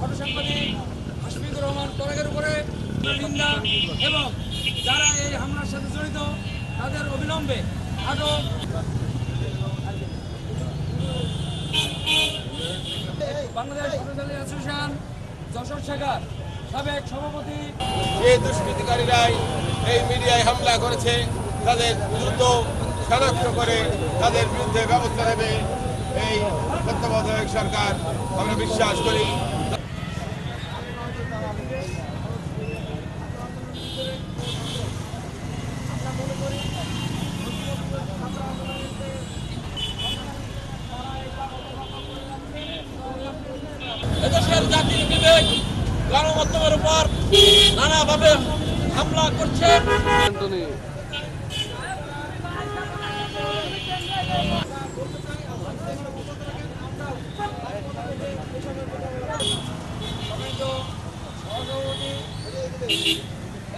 ফটোসাংবাদিক হাসমিদুর রহমান পরাগের উপরে নিন্দা এবং যারা এই হামলার সাথে জড়িত, তাদের অবিলম্বে আটক। বাংলাদেশ ফটোশালী অ্যাসোসিয়েশন যশোর সাবেক সভাপতি। যে দুষ্কৃতিকারীরাই এই মিডিয়ায় হামলা করেছে, তাদের দ্রুত শনাক্ত করে তাদের বিরুদ্ধে ব্যবস্থা নেবে এই তত্ত্বাবধায়ক সরকার। আমরা বিশ্বাস করি গণমাধ্যমের উপর নানাভাবে হামলা করছে।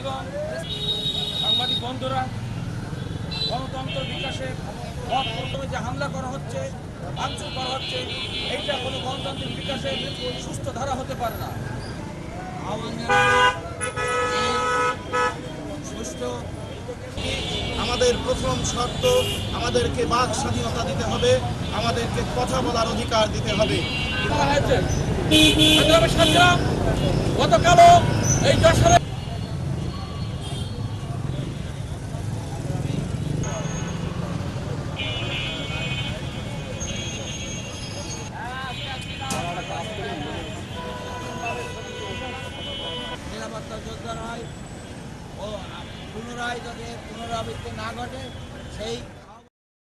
এবং সাংবাদিক বন্ধুরা, গণতন্ত্র বিকাশের পথ যে হামলা করা হচ্ছে, ভাঙচুর করা হচ্ছে, এইটা কোনো গণতান্ত্রিক বিকাশের সুস্থ ধারা হতে পারে না। আমাদের প্রথম শর্ত, আমাদেরকে বাক স্বাধীনতা দিতে হবে, আমাদেরকে কথা বলার অধিকার দিতে হবে। গতকাল এই যশোরে যোদ্ধা হয় ও পুনরায় যদি পুনরাবৃত্তি না ঘটে সেই